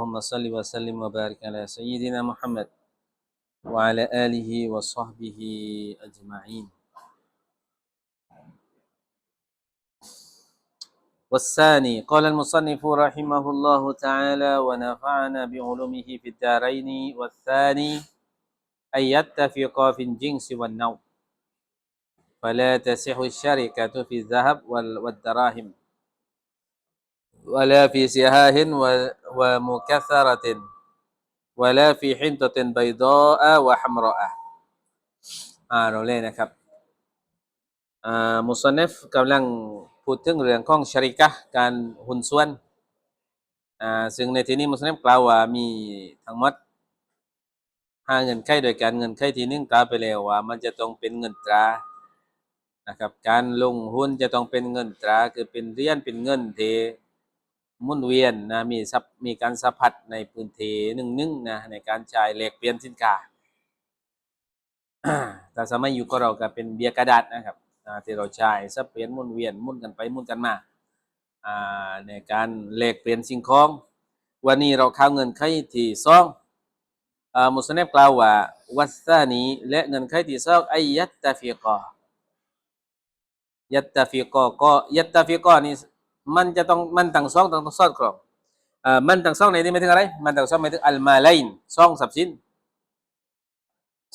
اللهم صل وسلم وبارك على سيدنا محمد وعلى آله وصحبه أجمعين. والثاني قال المصنف رحمه الله تعالى ونفعنا بعلومه في الدارين والثاني أن يتفقا في الجنس والنوع فلا تصح الشركة في الذهب وال- والدراهم. ولا في سهاه و- ومكثرة ولا في حنطة بيضاء وحمراء อ่าเราเลยนะครับอ่ามุสนิฟกำลังพูดถึงเรื่องของชริกะห์การหุ้นส่วนอ่าซึ่งในที่นี้มุสนิฟกล่าวว่ามีทั้งหมดห้าเงินไขโดยการเงินไขที่หนึ่งกล่าวไปแล้วว่า มันจะต้องเป็นเงินตรานะครับการลงหุ้นจะต้องเป็นเงินตราคือเป็นเหรียญเป็นเงินที่ห มุนเวียนนะมีสัพมีการสะพัดในพื้นที่หนึ่งหนึ่งนะในการจ่ายแลกเปลี่ยนสินค้าแต่สมัยอยู่ก็เราก็เป็นเบียร์กระดาษนะครับที่เราใช้สับเปลี่ยนมุนเวียนมุนกันไปมุนกันมาในการแลกเปลี่ยนสิ่งของ วันนี้เราเข้าเงินไขที่สองมุสลิมกล่าวว่าวัสซานีและเงินไขที่สองไอยัตตาฟิกอยัตตาฟิกอก็ยัตตาฟิกอนี่ มันจะต้องมันตั้งสองต้องสอดคล้องอ่ามันตั้งสองในนี้หมายถึงอะไร มันตั้งสองหมายถึงอัลมาไลน์สองทรัพย์สิน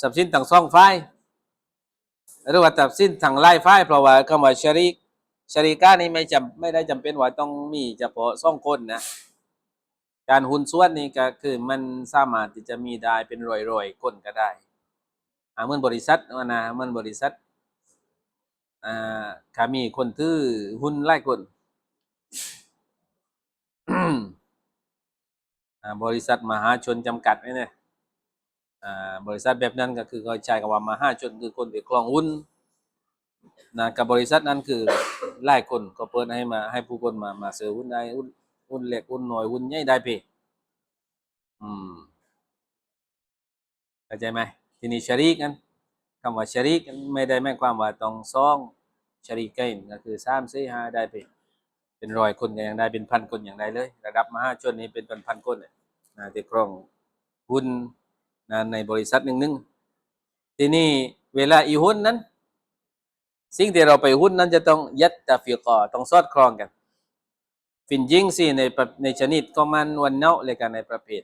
ทรัพย์สินทั้งสองฝ่ายหรือว่าทรัพย์สินทั้งหลายฝ่ายเพราะว่าคำว่าชริกชริก้านี่ไม่จำไม่ได้จำเป็นว่าต้องมีเฉพาะสองคนนะการหุ้นส่วนนี่ก็คือมันสามารถที่จะมีได้เป็นร้อยๆคนก็ได้อ่าเหมือนบริษัทนะเหมือนบริษัทอ่าถ้ามีคนถือหุ้นหลายคน บริษัทมหาชนจำกัดนี่เนี่ยบริษัทแบบนั้นก็คือเขาใช้คำว่ามหาชนคือคนที่ครองหุ้นนะกับบริษัทนั้นคือหลายคนก็เปิดให้มาให้ผู้คนมามาซื้อหุ้นได้หุ้นหุ้นเล็กหุ้นหน้อยหุ้นใหญ่ได้เพ่อืมเข้าใจไหมทีนี้ชารีกันคำว่าชารีกไม่ได้หมายความว่าต้องซองชารีกเกนก็คือสามสี่ห้าได้เพ่ เป็นร้อยคนก็ยังได้เป็นพันคนอย่างได้เลย ระดับมหาชนนี้เป็นพันพันคนเนี่ยนะที่ครองหุ้นนะในบริษัทหนึ่งหนึ่งทีนี้เวลาอีหุ้นนั้น สิ่งที่เราไปหุ้นนั้นจะต้องยัดตาฟิกอต้องสอดคล้องกัน ฟินยิงสิในในชนิดก็มันวันเนาเลยกันในประเภท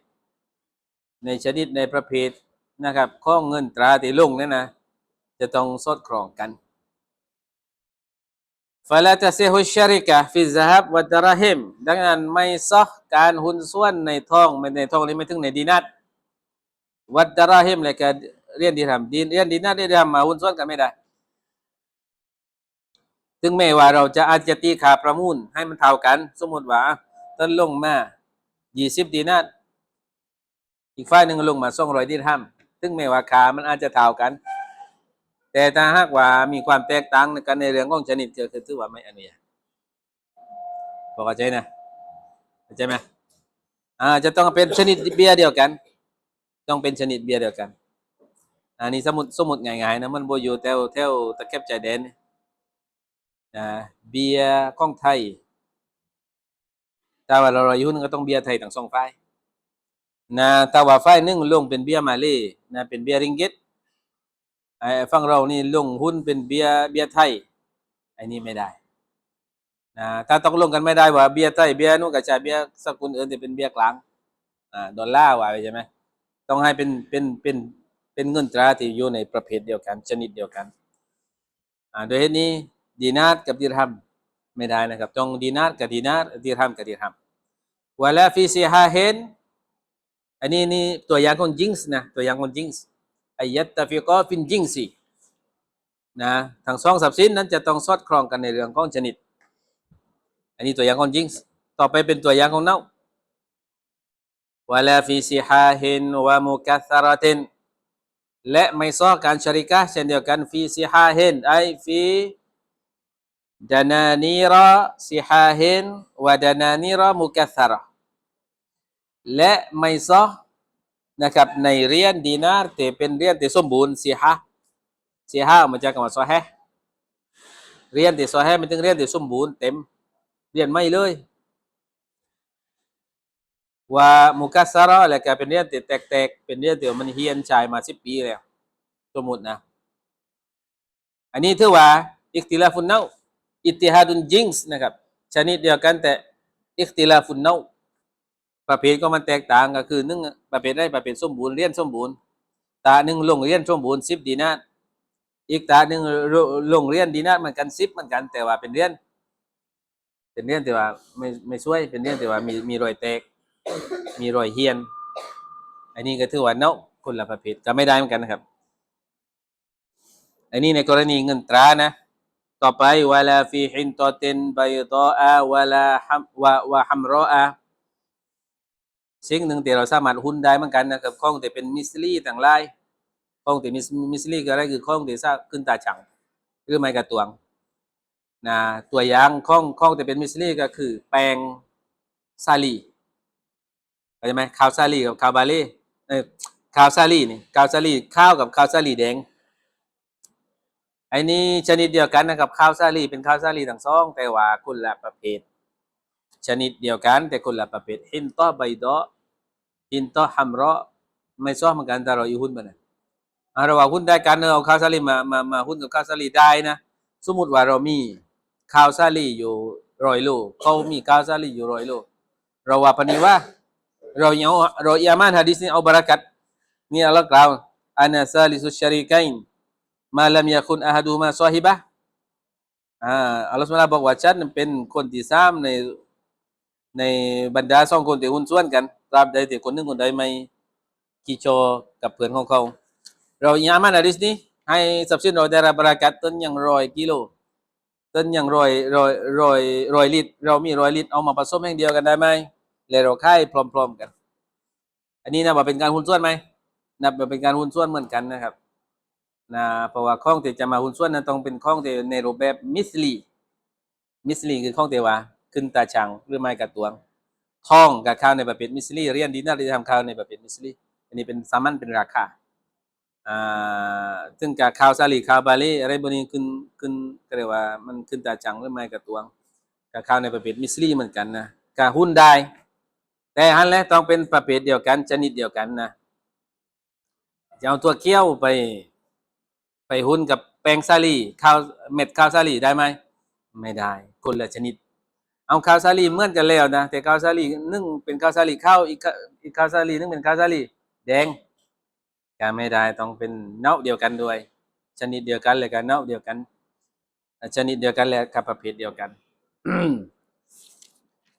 ในชนิดในประเภทนะครับข้อเงินตราที่ลงนั่นนะจะต้องสอดคล้องกัน ฟาลาตะเซฮุชาริกะฟิซฮับวัดระฮิมดังนั้นไม่ซอกการหุ้นส่วนในทองไม่ในทองนี้ไม่ถึงในดินัดวัดราหิมเลยก็เรียนดีทำดินเรียนดีนัดเรีด้ทำมาหุ้นส่วนกันไม่ได้ถึงแม้ว่าเราจะอาจจะตีขาประมูลให้มันเท่ากัน สมมติว่าต้นลงมายี่สิบดีนัดอีกฝ่ายหนึ่งลงมาสองร้อยดีทำถึงแม้ว่าขามันอาจจะเท่ากัน แต่ถ้าหากว่ามีความแตกต่างกันในเรื่องของชนิดก็คือถือว่าไม่อนุญาตพอเข้าใจนะเข้าใจไหมอ่าจะต้องเป็นชนิดเบียร์เดียวกัน ต้องเป็นชนิดเบียร์เดียวกันอันนี้สมมุติสมมุติง่ายๆนะมันบอยู่แถวแถวตะเข็บชายแดนนะเบียร์ของไทยถ้าว่าเราอยู่นึงก็ต้องเบียร์ไทยทั้งสองฝ่ายนะถ้าว่าฝ่ายหนึงลงเป็นเบียร์มาเลยนะเป็นเบียร์ริงกิต ไอ้ฝั่งเรานี่ลงหุ้นเป็นเบียเบียไทยไอ้นี่ไม่ได้นะถ้าตกลงกันไม่ได้ว่าเบียไทยเบียนู้นกับชาเบียสกุลอื่นที่เป็นเบียกลางอ่าดอลลาร์ว่าไปใช่ไหมต้องให้เป็นเป็นเป็นเป็นเงินตราที่อยู่ในประเภทเดียวกัน ชนิดเดียวกันอ่าโดยเหตุนี้ดีนาร์กับดีรัมไม่ได้นะครับต้องดีนาร์กับดีนาร์ดีรัมกับดีรัมวลาฟิซิฮาเฮนอันนี้นี่ตัวอย่างของจิงส์นะตัวอย่างของจิงส์ อายัตตาฟิกอฟินยิ่งสินะทางซองสับซินนั้นจะต้องสอดคล้องกันในเรื่องของชนิด อันนี้ตัวอย่างของยิ่งต่อไปเป็นตัวอย่างของเน่าวลาฟิซิฮาฮินวามุกัสรตินและไม่ซ้อการชริกะเช่นเดียวกันฟิซิฮาฮินไอฟิดานานีรอซิฮาฮินวะดานานีรอมุกัสระและไม่ซอ นะครับในเรียญดีนาร์ที่เป็นเรียญที่สมบูรณ์ซิฮะซิฮะมาจากคำว่าซอฮเรียญที่ซอฮมันถึงเรียญที่สมบูรณ์เต็มเรียญไม่เลยว่ามุกัสซาระแล้วก็เป็นเรื่องที่แตกๆเป็นเรื่องที่มันเฮียนชายมาสิบปีแล้วสมมุตินะอันนี้ถือว่าอิคติลาฟุนเนาอิติฮาดุนจิงส์นะครับชนิดเดียวกันแต่อิคติลาฟุนเนา ประเภทก็มันแตกต่างก็คือหนึ่งประเภทได้ประเภทสมบูรณ์เรียนสมบูรณ์ตาหนึ่งลงเรียนสมบูรณ์สิบดีนาอีกตาหนึ่งลงเรียนดีนาเหมือนกันสิบเหมือนกัน แต่ว่าเป็นเรียน เป็นเรียนแต่ว่าไม่ไม่ช่วยเป็นเรียนแต่ว่ามีมีรอยแตก มีรอยเฮียน อันนี้ก็ถือว่าเนาคนละประเภทก็ไม่ได้เหมือนกันนะครับอันนี้ในกรณีเงินตรานะ ต่อไปวลาฟีฮินตอเตนไบตออาวลาฮัมวะวะฮัมรออา สิ่งหนึ่งที่เราสามารถหุ้นได้เหมือนกันนะครับข้องที่เป็นมิสซิลี่ต่างหลายข้องที่มิสมิสลีก็ได้คือข้องที่สร้างขึ้นตาฉังหรือไม่กระตวงนะตัวอย่างข้องข้องที่เป็นมิสซิลี่ก็คือ แปลงซาลีเข้าใจไหมข้าวซาลีกับข้าวบาล่เอ้ยข้าวซาลีนี่ข้าวซาลีข้าวกับข้าวซาลีแดงไอ้นี่ชนิดเดียวกันนะครับข้าวซาลีเป็นข้าวซาลีทั้งสองแต่ว่าคนละประเภท ชนิดเดียวกัน แต่คนละประเภทหินต้อใบดอหินต้อฮัมเราไม่ซ้อมเหมือนกันแต่เราอยู่หุ้นมันนะอะเราว่าหุ้นได้กันเนอะเอาข้าวซาลีมามามาหุ้นกับข้าวซาลีได้นะ สมมติว่าเรามีข้าวซาลีอยู่ร้อยโลเขามีข้าวซาลีอยู่ร้อยโลเราว่าปานว่า เราเอาเราอิยามานฮะดิษนี้เอาบารักัตนี่อัลลอฮ์กล่าวอานาซาลิสุชาริกัยนมาลัมยาคุนอาฮดูมาซอฮิบะอ่าอัลลอฮฺสุบะฮูวะตะอาลาบอกว่าฉันเป็นคนที่สามใน ในบรรดาสองคนที่หุ้นส่วนกันตราบใดที่คนหนึ่งคนใดไม่กีโชกับเพื่อนของเขา เรายามันอะดิสนี้ให้ทรัพย์สินเราได้รับบรากัตต้นอย่างร้อยกิโลต้นอย่างร้อยร้อยร้อยร้อยลิตร เรามีร้อยลิตรเอามาผสมแห่งเดียวกันได้ไหมแล้วเราค่ายพร้อม ๆกัน อันนี้นะว่าเป็นการหุ้นส่วนไหมนับว่าเป็นการหุ้นส่วนเหมือนกันนะครับนะเพราะว่าข้องที่จะมาหุ้นส่วนนั้นต้องเป็นข้องที่ในรูปแบบมิสลีมิสลีคือข้องที่ว่า ขึ้นตาชังหรือไม่กระตวงท่องกับข้าวในประเภทมิสลีเรียนดีน่าจะทำข้าวในประเภทมิสลีอันนี้เป็นสามัญเป็นราคาอ่าซึ่งกับข้าวซาลีข้าวบาล่อะไรพวกนี้ขึ้นขึ้นก็เรียกว่ามันขึ้นตาชังหรือไม่กระตวงกับข้าวในประเภทมิสลีเหมือนกันนะกับหุ้นได้ แต่ฮันแหละต้องเป็นประเภทเดียวกันชนิดเดียวกันนะจะเอาตัวเกี้ยวไป ไปหุ้นกับแป้งซาลีข้าวเม็ดข้าวซาลีได้ไหมไม่ได้คนละชนิด เอาข้าวซาลีเหมือนกันแล้วนะแต่ข้าวซาลีนึ่งเป็นข้าวซาลีข้าวอีกข้าวอีกข้าวซาลีนึ่งเป็นข้าวซาลีแดงก็ไม่ได้ต้องเป็นเนาเดียวกันด้วย ชนิดเดียวกันเลยกันเนาเดียวกัน ชนิดเดียวกันแล้วกับประเภทเดียวกัน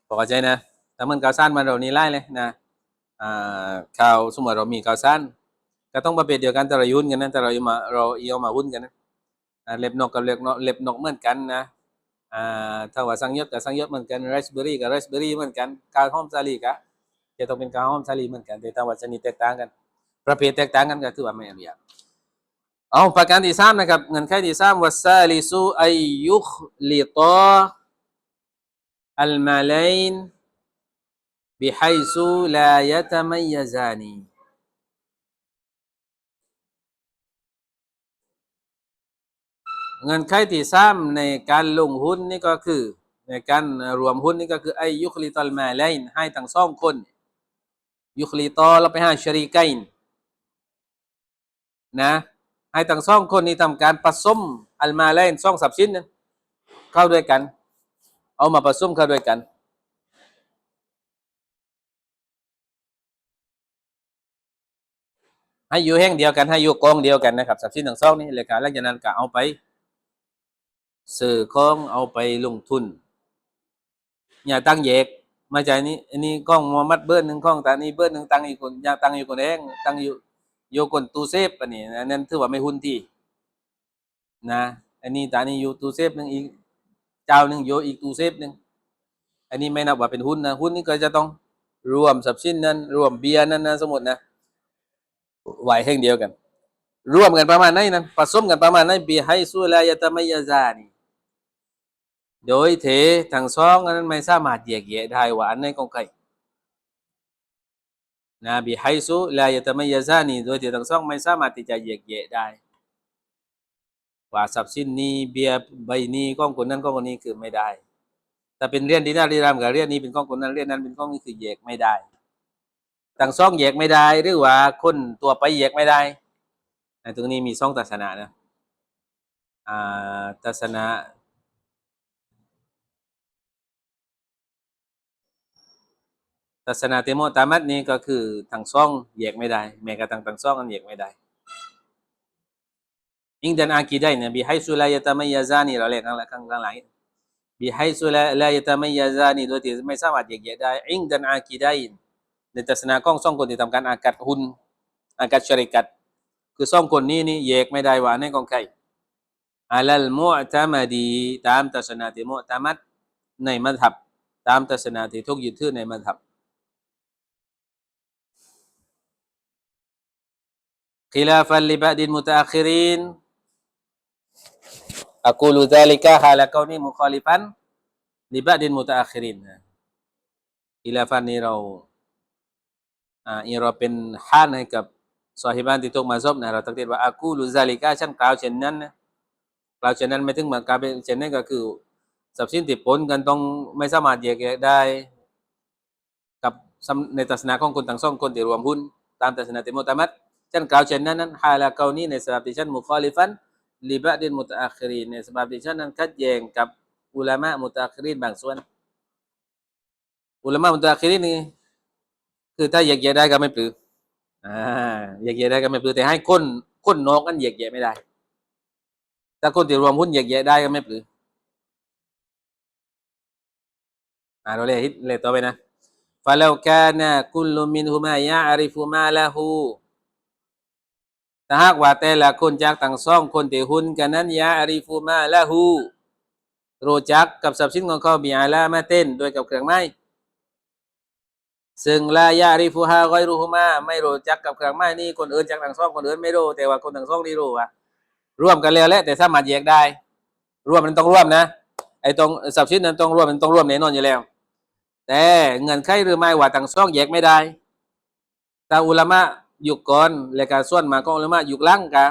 พอใจนะถ้าเหมันข้าวซ่านมันเรานี่ไล่เลยนะข้าวสมมติเรามีข้าวซ่านก็ต้องประเภทเดียวกันแต่เรายุ่นกันนะแต่เราเอามาเราเอามาหุ้นกันนะเล็บนกกับเล็บนกเล็บนกเหมือนกันนะ ถ้าว่าสังยศกับสังยศเหมือนกันไรซ์เบอร์รี่กับไรซ์เบอร์รี่เหมือนกันกาวหอมซาลีกะจะต้องเป็นกาวหอมซาลีเหมือนกันแต่ถ้าว่าชนิดแตกต่างกัน ประเภทแตกต่างกันก็ถือว่าไม่อนุญาตเอาประการที่สามนะครับเงินไขที่สามวัสซาลิซูอายุคลิตออัลมาลัยน بحيث لا يتميزان เงินไขที่สามในการลงหุ้นนี่ก็คือ ในการรวมหุ้นนี่ก็คือไอยุคลิตอลมาไลน์ให้ทั้งสองคน ยุคลิตอเราไปหาชรีกัยนนะให้ทั้งสองคนนี้ทำการผสมอัลมาไลน์สองสับสินนั้นเข้าด้วยกัน เอามาผสมเข้าด้วยกันให้อยู่แห่งเดียวกันให้อยู่กองเดียวกันนะครับทรัพย์สินทั้งสองนี้เลยการหลังจากนั้นก็เอาไป ซื้อของเอาไปลงทุน อย่าตั้งแยก มาจากนี้อันนี้กล้องมอมัดเบิร์นหนึ่งกล้องแต่นี้เบิร์นหนึ่งตั้งอีกคนอยาตั้งอยู่คนเองตั้งอยู่อยู่คนตูเซฟอันนี้อันนั้นถือว่าไม่หุ้นที่นะอันนี้ตานี้อยู่ตูเซฟหนึ่งอีกเจ้าหนึ่งอยู่อีกตูเซฟหนึ่งอันนี้ไม่นับว่าเป็นหุ้นนะหุ้นนี่ก็จะต้องรวมทรัพย์สินนั้น รวมเบียร์นั้นนะสมมตินะไหวแห่งเดียวกัน รวมกันประมาณไหนนั้นผสมกันประมาณไหนบีให้สู้ลายะตะไมยาซานี โดยเททั้งสองอันนั้นไม่สามารถแยกแยะได้ว่าอันไหนของใครนะบิไฮซุลายะตะมัยะซานีโดยที่ทั้งสองไม่สามารถที่จะแยกแยะได้ว่าทรัพย์สินนี้เบียร์ใบนี้ของคนนั้นของคนนี้คือไม่ได้ แต่เป็นเรียนดีน่ารีรามกับเรียนนี้เป็นของคนนั้นเรียนนั้นเป็นของนี้คือแยกไม่ได้ทั้งสองแยกไม่ได้ หรือว่าคนตัวไปแยกไม่ได้อ่าตรงนี้มีสองทัศนะนะอ่าทัศนาะทัศนะที่มุตามัดนี้ก็คือทั้งสองแยกไม่ได้ แม้กระทั่งทั้งสองกันแยกไม่ได้อิงดันอากีได้เนี่ยบิไฮสุลายตามัยยาซานีเราเรียกข้างหลังข้างหลังบิไฮสุลายตามัยยาซานีโดยที่ไม่สามารถแยกแยะได้อิงดันอากีได้ในทัศนะของสองคนที่ทำการอากัดหุนอากัดชริกัดคือสองคนนี้นี่แยกไม่ได้ว่าในของใครอาลัลมุตามัดีตามทัศนะที่มุตามัดในมัธยับตามทัศนะที่ทุกยึดถือในมัธยับ خلافا لبعض المتأخرين أقول ذلك حال كوني مخالفا لبعض المتأخرين خلافا นี้เราอ่าอีเราเป็นฮานให้กับซอฮิบานที่ทุกมาซบนะเราตักเตือนว่าอากูลุซาลิกาฉันกล่าวเช่นนั้นนะกล่าวเช่นนั้นไม่ถึงเหมือนกล่าวเป็นเช่นนั้นก็คือทรัพย์สินที่ปนกันต้องไม่สามารถแยกแยะได้ กับสำในทัศนะของคนต่างสองคนที่รวมหุ้นตามทัศนะที่มุตามัด ฉันกล่าวเช่นนั้นนั้นฮาลาเกานี้ในสภาพที่ฉันมุคอลิฟันลิบะดินมุตอาครีนในสภาพที่ฉันนั้นขัดแย้งกับอุลามะมุตอาครีนบางส่วน อุลามะมุตอาครีนนี่คือถ้าแยกแยะได้ก็ไม่ปลืออ่าแยกแยะได้ก็ไม่ปลือแต่ให้คนคนนอกกันแยกแยะไม่ได้ถ้าคนที่รวมหุ้นแยกแยะได้ก็ไม่ปลืออ่าเราเลยเลยต่อไปนะ فلو كان كل منهما يعرف ما له ถ้าหากว่าแต่ละคนจากต่างซ่องคนที่หุ้นกันนั้นยาอาริฟูมาละหูรู้จักกับทรัพย์สินของเขามีอาลามาเต้นโดยกับเครื่องไม้ซึ่งลายาอาริฟูฮาไกรูฮุมาไม่รู้จักกับเครื่องไม้นี่คนอื่นจากต่างซ่องคนอื่นไม่รู้แต่ว่าคนต่างซ่องนี่รู้ว่าร่วมกันแล้วแหละแต่สามารถแยกได้ ร่วมมันต้องร่วมนะไอ้ตรงทรัพย์สินนั้นต้องร่วมมันต้องร่วมแน่นอนอยู่แล้ว แต่เงินไขหรือไม่ว่าต่างซ่องแยกไม่ได้แต่อุลามะ ยุคก่อนและการส่วนมาก็อุลามะยุคหลังกะ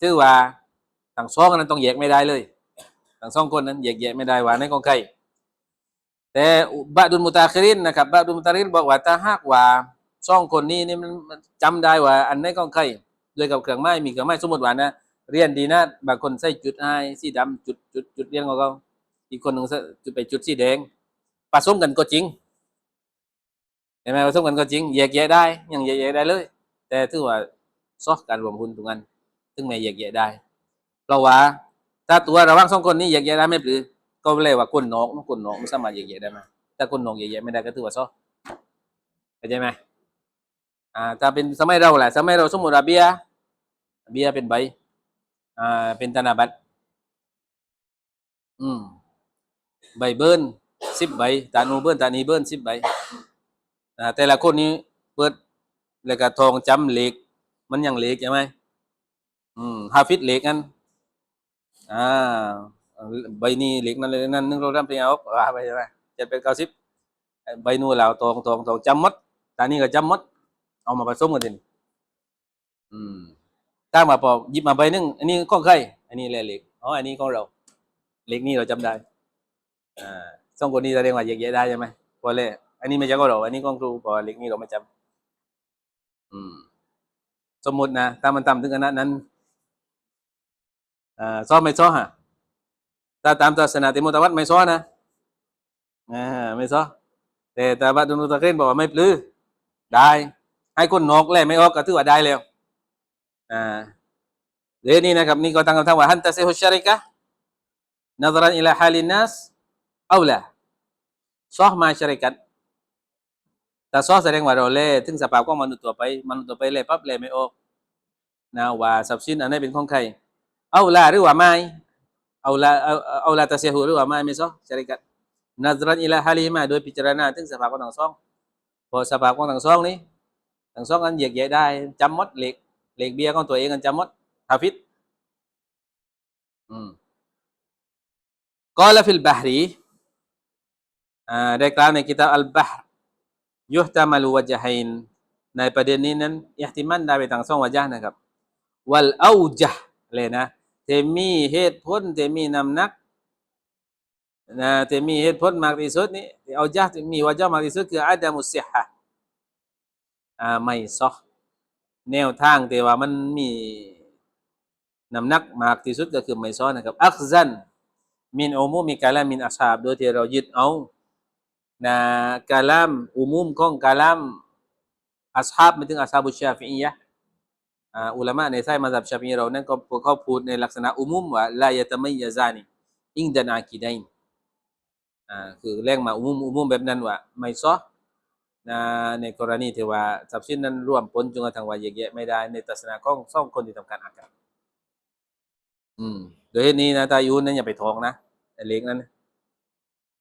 ถือว่าทั้งสองนั้นต้องแยกไม่ได้เลยทั้งสองคนนั้นแยกแยะไม่ได้ว่าในของใครแต่บะดุลมุตาครินนะครับบะดุลมุตาครินบอกว่าถ้าหากว่าสองคนนี้นี่มันจำได้ว่า อันไหนของใครด้วยกับเครื่องไม้มีเครื่องไม้สมมติว่านะเรียนดีนะบางคนใส่จุดไอสีดำจุดจุดจุดเรียนของเขาอีกคนหนึ่งใส่จุดไปจุดสีแดงผสมกันก็จริง ห็นไหมผสมกันก็จริงแยกแยะได้ยังแยกแยะได้เลย แต่ถือว่าซอกการรวมหุ้นตรงนั้นถึงไม่แยกแยะได้เพราะว่า ถ้าตัวระหว่างสองคนนี้แยกแยะได้ไม่หรือก็เลยว่าคนนอกคนนอกไม่สามารถแยกแยะได้ไหมถ้าคนนอกแยกแยะไม่ได้ก็ถือว่าซอกเข้าใจไหมอ่าถ้าเป็นสมัยเราแหละสมัยเราสมมติว่าเบียเบียเป็นใบอ่าเป็นธนบัตรอืมใบเบิ้ลสิบใบตานูเบิ้ลตานีเบิ้ลสิบใบ อ่าแต่ละคนนี้เปิดแล้วก็ทองจำเหล็ก มันยังเหล็กใช่ไหมอืมฮาฟิดเหล็กกันอ่าใบนี้เหล็กนั่นเลยนั่นนึงเราทำเป็นเอาว่าไปใช่ไหมเจ็ดเป็นเก้าสิบใบนู้นแล้วทองทองทองจำหมดตานี้ก็จำหมดเอามาผสมกันทีนี้อืมถ้ามาพอหยิบมาใบหนึงอันนี้ของใครอันนี้แหละเหล็กอ๋ออันนี้ของเราเหล็กนี่เราจำได้อ่าสองคนนี้แสดงว่าแยกแยะได้ใช่ไหมพอเลยอั นนี้ไม่ใช่ของเราอันนี้ของครูพอเล็กนี่เราไม่จำอืม สมมตินะถ้ามันต่ำถึงขนาดนั้นอ่าซ้อไม่ซ้อฮะถ้าตามศาสนาติมุตวัตไม่ซ้อนะอ่าไม่ซ้อแต่ต่บัดดุลตะเคนบอกว่าไม่ปลื้อได้ให้คนนอกแลไม่ออกก็ถือว่าได้แล้วอ่าเดี๋ยวนี้นะครับนี่ก็ตั้งคำถามว่าฮันตะเซฮุชาริกะนัซรันอิลาฮาลินัสเอาละซอมาชาริกัต แต่ซอแสดงว่าเราเล่ถึงสภาพของมนุษย์ตัวไปมนุษย์ตัวไปเล่ปั๊บเล่ไม่ออกนะว่าทรัพย์สินอันนี้เป็นของใครเอาละหรือว่าไม่เอาละเอาเอาละตะเสียหูหรือว่าไม่ไม่ซอชริกัตนัซรันอิลาฮาลิมาโดยพิจารณาถึงสภาพของทั้งสองพอสภาพของทั้งสองนี้ทั้งสองกันแยกแยะได้จำมดเหล็กเหล็กเบียร์ของตัวเองกันจำมดฮาฟิดอืมก็ลฟิลบาฮรีอ่าได้กล่าวในกิตาอัลบะฮ์ ยุตามาลูวะจฮัยนในประเด็นนี้นั้นอิหติมันได้ไปทั้งสองวะจห์นะครับวัลเอาจะห์เลยนะแต่มีเหตุผลแต่มีน้ำหนักนะแต่มีเหตุผลมากที่สุดนี่เอาจะห์มีวะจห์มากที่สุดคืออาดามุสซิฮะห์อ่าไม่ซอแนวทางแต่ว่ามันมีน้ำหนักมากที่สุดก็คือไม่ซอนะครับอักซันมินอมุมีกาลามินอัชาบโดยที่เรายึดเอา นะกาลามอุมุมของกาลามอัชาบไม่ถึงอัชาบุชาฟิอียะห์อ่าอุลามะในสายมัซฮับชาฟิอีเรานั้นก็พวกเขาพูดในลักษณะอุมุมว่าลายะตะมัยยะซานีอิงดานากีไดนอ่าคือแรงมาอุมุมอุมุมแบบนั้นว่าไม่ซอนะในกรณีที่ว่าทรัพย์สินนั้นร่วมปนจนกระทั่งว่าแยกแยะไม่ได้ในทัศนะของสองคนที่ทำการอากันอืมโดยเหตุนี้นะตายูนนั้นอย่าไปท้องนะไอ้เล็กนั้นนะ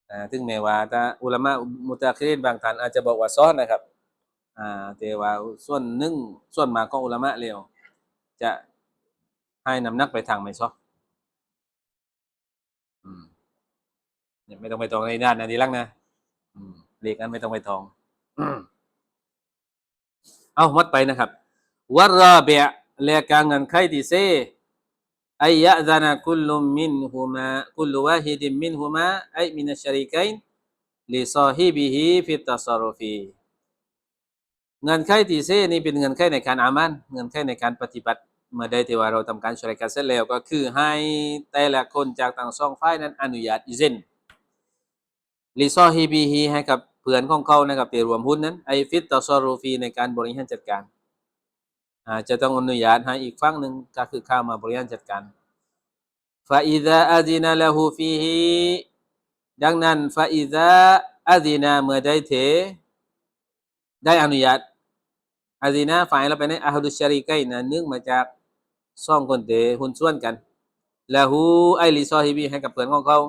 อ่าถึงแม้ว่าถ้าอุลามะมุตะคิรินบางท่านอาจจะบอกว่าซ้อนนะครับอ่าแต่ว่าส่วนหนึ่งส่วนมากของอุลามะเร็วจะให้น้ำหนักไปทางไม่ซ้ออืมเนี่ยไม่ต้องไปทองในด้านนะดีลักนะอืมเล็กนั้นไม่ต้องไปทองเอามัดไปนะครับวรราเบะเลการเงินไขที่เซ อายะซานะคุลลุมมินฮุมาคุลวาฮิดิมมินฮุมาไอมินัชชริกัยน์ลิซอฮิบิฮิฟิตตัสรุฟีเงินไขที่เซนี่เป็นเงินไขในการอามันเงินไขในการปฏิบัติเมื่อใดที่ว่าเราทำการชริกันเสร็จแล้วก็คือให้แต่ละคนจากต่างสองฝ่ายนั้นอนุญาตอิเซนลิซอฮีบีฮีให้กับเพื่อนของเขานะครับที่รวมหุ้นนั้นไอฟิตตอซอรูฟีในการบริหารจัดการ จะต้องอนุญาตให้อีกฝั่งหนึ่งก็คือเข้ามาบริหารจัดการฟาอิดะอาดินาละฮูฟีฮีดังนั้นฟาอิดะอาดินาเมื่อได้เถได้อนุญาตอาดินาฝ่ายเราไปในอาฮดุชาริกัยนะเนื่องมาจากสองคนเตหุ้นส่วนกันละฮูไอลิซอฮีบีให้กับเพื่อนของเขา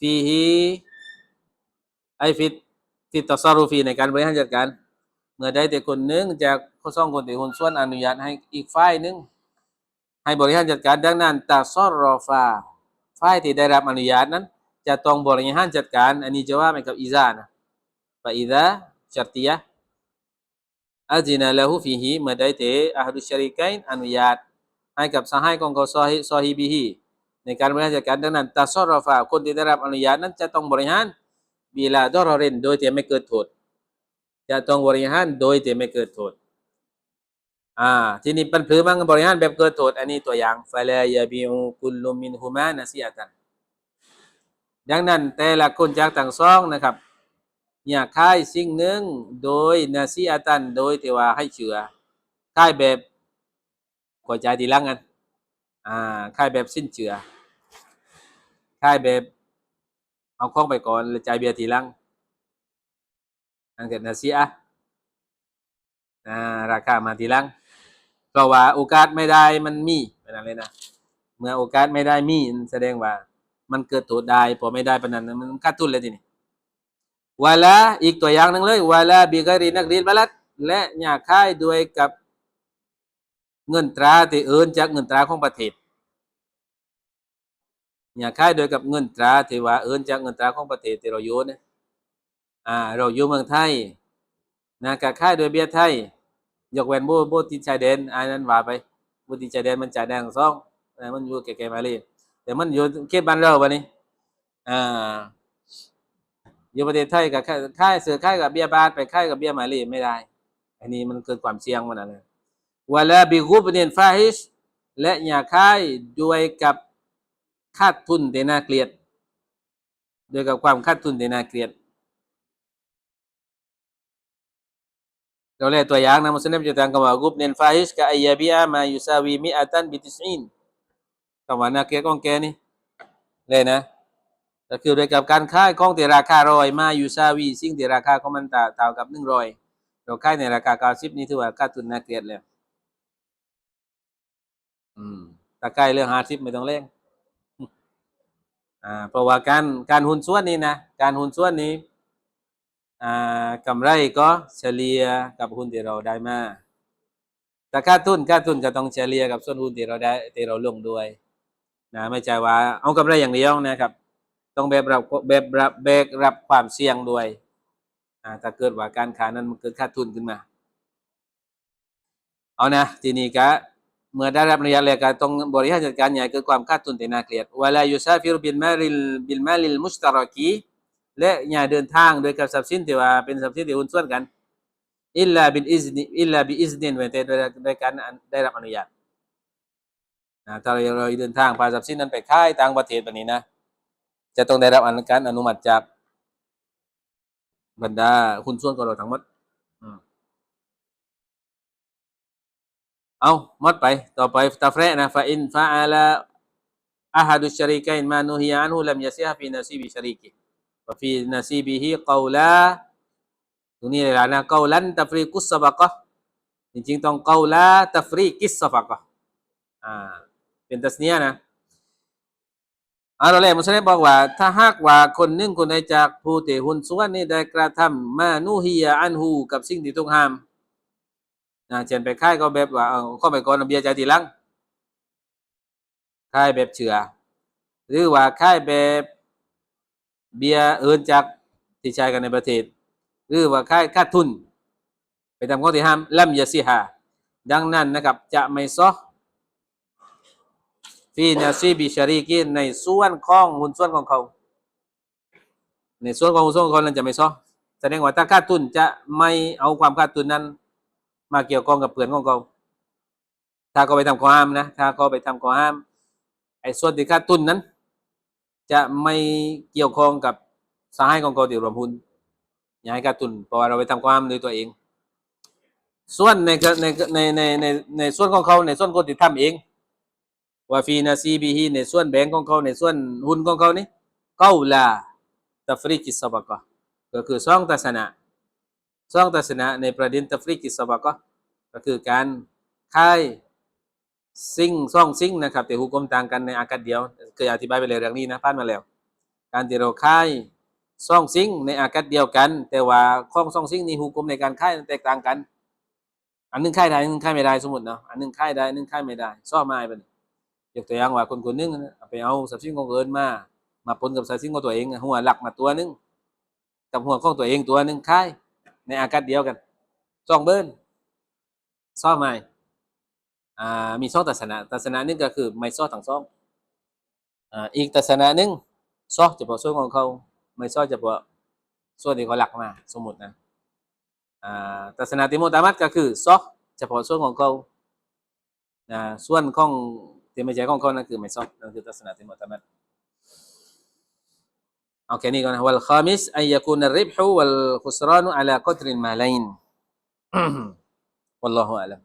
ฟีฮีไอฟิตฟิดตตซารุฟีในการบริหารจัดการ มื่อใดแต่คนหนึ่งจากข้อสองคนที่คนส่วนอนุญาตให้อีกฝ่ายหนึ่งให้บริหารจัดการดังนั้นตาซอรอฟาฝ่ายที่ได้รับอนุญาตนั้น จะต้องบริหารจัดการ อันนี้จะว่าไปกับอิซานะฟาอิดะชัรติยะอาจินาละหูฟีฮีเมื่อใดแต่อาฮดุชริกัยอนุญาตให้กับสหายของเขาซอฮิซอฮิบิฮีในการบริหารจัดการดังนั้นตาซอรอฟาคนที่ได้รับอนุญาตนั้นจะต้องบริหารบิลาดอรอรินโดยที่ไม่เกิดโทษ จะต้องบริหารโดยที่ไม่เกิดโทษอ่าทีนี้ปันผือมันบริหารแบบเกิดโทษ อันนี้ตัวอย่างฟาลายาบิอูคุลลุมินฮุมานะซียตันดังนั้นแต่ละคนจากต่างซองนะครับอยากค่ายสิ่งหนึ่งโดยนาซีอาตันโดยที่ว่าให้เชื่อค่ายแบบกวใจทีลังกันอ่าค่ายแบบสิ้นเชื่อค่ายแบบเอาของไปก่อนแล้วจ่ายเบียร์ทีลัง อันเกิดนาซีอะอ่าราคามาทีหลังเพราะว่าโอกาสไม่ได้มันมีเป็นอะไรนะเมื่อโอกาสไม่ได้มีแสดงว่า มันเกิดโทษได้พอไม่ได้ปานนั้นมันขาดทุนเลยทีนี้วาลาอีกตัวอย่างหนึ่งเลยวาลาบิกรีนักรีนบาลัดและอยากค่ายด้วยกับเงินตราที่เอินจากเงินตราของประเทศอย่าค่ายโดยกับเงินตราที่ว่าเอินจากเงินตราของประเทศที่เราอยู่เนี่ย อ่าเราอยู่เมืองไทยนะกะค่ายโดยเบี้ยไทย ยกเว้นโบโบติดชายแดนอันนั้นว่าไปโบติดชายแดนมันจ่ายแดงสองอ่มันอยู่แก่ๆมาเลยแต่มันอยู่เขตบ้านเราบัดนี้อ่าอยู่ประเทศไทยกับค่ายเสือค่ายกับเบี้ยบาทไปค่ายกับเบี้ยมาเลยไม่ได้ อันนี้มันเกิดความเสี่ยงมันอะไรวะลาบิกูบเนนฟาฮิชและอย่าค่ายด้วยกับขาดทุนแต่น่าเกลียด โดยกับความขาดทุนแต่น่าเกลียด เราเรียตัวอย่างนะมุสลิมจะตั้งคำว่ากุบเนนฟาฮิชกับอายาบิอามายุซาวีมิอาตันบิติสินคำว่าน่าเกลียดของแกนี่เลยนะก็คือโดยกับการค่ายของที่ราคารอยมายุซาวีสิ่งที่ราคาของมันต่าต่ากับหนึ่งรอยเราค่ายในราคาเก้าสิบนี่ถือว่าขาทุนนาเกลียแล้วอืมถ้าใกล้เรื่องห้าสิบไม่ต้องเร่งอ่าเพราะว่าการการหุ้นส่วนนี้นะการหุ้นส่วนนี้ กำไรก็เฉลี่ยกับหุ้นที่เราได้มาแต่ค่าทุนค่าทุนก็ต้องเฉลี่ยกับส่วนหุ้นที่เราได้ที่เราลงด้วยนะไม่ใช่ว่า เอากำไรอย่างเดียวนะครับ ต้องแบบรับแบบรับแบกรับความเสี่ยงด้วยถ้าเกิดว่าการขานั้นมันเกิดขาทุนขึ้นมา เอานะทีนี้ก็เมื่อได้รับอนุญาตแล้วก็ต้องบริหารจัดการใหญ่เกิดความขาดทุนแต่น่าเกลียดวลายุซาฟิรบิลมาริลบิลมาลิลมุสตารอกี และอย่าเดินทางโดยกับทรัพย์สินที่ว่าเป็นทรัพย์สินที่หุ้นส่วนกันอิลลาบิลอิซนิอิลลาบิอิซนินเว้นแต่โดยโดยการได้รับอนุญาตนะถ้าเราเดินทางพาทรัพย์สินนั้นไปขายต่างประเทศแบบนี้นะ จะต้องได้รับอนุการอนุมัติจากบรรดาหุ้นส่วนของเราทั้งหมดเอาหมดไป ต่อไปตาเฟรนะฟาอินฟาอาลาอาฮัดุชริกัยมานุฮิยานุลัมยาซิฮะฟีนาซีบิชริกิ วะฟีนาซีบิฮิกาวลาตรงนี้เลยละนะกาวลันตัฟรีกุสซะบะกะจริงๆต้องกาวลาตัฟรีกิสซะบะกะอ่าเป็นตัสเนียนะอาเราแรกมุสลิมบอกว่า ถ้าหากว่าคนหนึ่งคนใดจากผู้ที่หุ้นส่วนนี่ได้กระทำมานูฮียอันฮูกับสิ่งที่ต้องห้ามนะเช่นไปค่ายก็แบบว่าเข้าไปก่อนเอเบียร์ใจายทีหลังค่ายแบบเฉือหรือว่าค่ายแบบ เบียร์เอินจากที่ใช้กันในประเทศ หรือว่าค่าค่าทุน ไปทำข้อที่ห้ามลัมยาซิฮาดังนั้นนะครับจะไม่ซอฟีนาซีบิชารีกินในส่วนของหุ้นส่วนของเขา ในส่วนของหุ้นส่วนของเขานั้นจะไม่ซ้อแสดงว่าถ้าขาทุนจะไม่เอาความขาทุนนั้น มาเกี่ยวข้องกับเปลือนของเขาถ้าเขาไปทำข้อห้ามนะถ้าเขาไปทำข้อห้ามไอ้ส่วนที่ขาทุนนั้น จะไม่เกี่ยวข้องกับสหายของเขาที่รวมหุ้นอย่าให้ขาดทุนเพราะว่าเราไปทำข้อห้ามโดยตัวเอง ส่วนในในในในในในส่วนของเขาในส่วนคนที่ทำเองว่าฟีนาซีบีฮีในส่วนแบงก์ของเขาในส่วนหุ้นของเขานี่เก้าลาตัฟริกิสบะกะก็คือสองทัศนะสองทัศนะในประเด็นตัฟริกิสบะกะก็คือการค่าย สิ่งซ่องสิ่งนะครับแต่หุกมต่างกันในอากาศเดียวเคยอธิบายไปเลยเรื่องนี้นะผ่านมาแล้ว การที่เราค่ายซ่องสิ่งในอากาศเดียวกัน แต่ว่าข้องซ่องสิ่งในหุกมในการค่ายแตกต่างกัน อันหนึงค่ายได้อันหนึงค่ายไม่ได้สมมติเนาะอันหนึงค่ายได้อันหนึงค่ายไม่ได้ซ่อไม้ไปยกตัวอย่างว่าคนคนนึงไปเอาทรัพย์สินของคนอื่นมามาปนกับทรัพย์สินของตัวเองหัวหลักมาตัวนึงกับหัวของตัวเองตัวนึงคล้ายในอากาศเดียวกันสองเบิ้นซ่อไหมอ่ามีสองตัศนะตัศนะหนึงก็คือไม่ซ่อทั้งสองอ่าอีกตัศนะหนึงซ่อเฉพาะส่วนของเขาไม่ซ่อเฉพาะส่วนที่เขาหลักมาสมมตินะอ่าตัศนะที่มุตามัดก็คือซ่อเฉพาะส่วนของเขา นะส่วนของที่ไม่ใช่ของเขานั่นคือไม่ซอกนั่นคือทัศนะที่มุตมัดเอาแค่นี้ก่อนนะวัลคามิสอัยยกุนริบฮูวัลขุสรานุอะลากดรินมาลัยน والله أعلم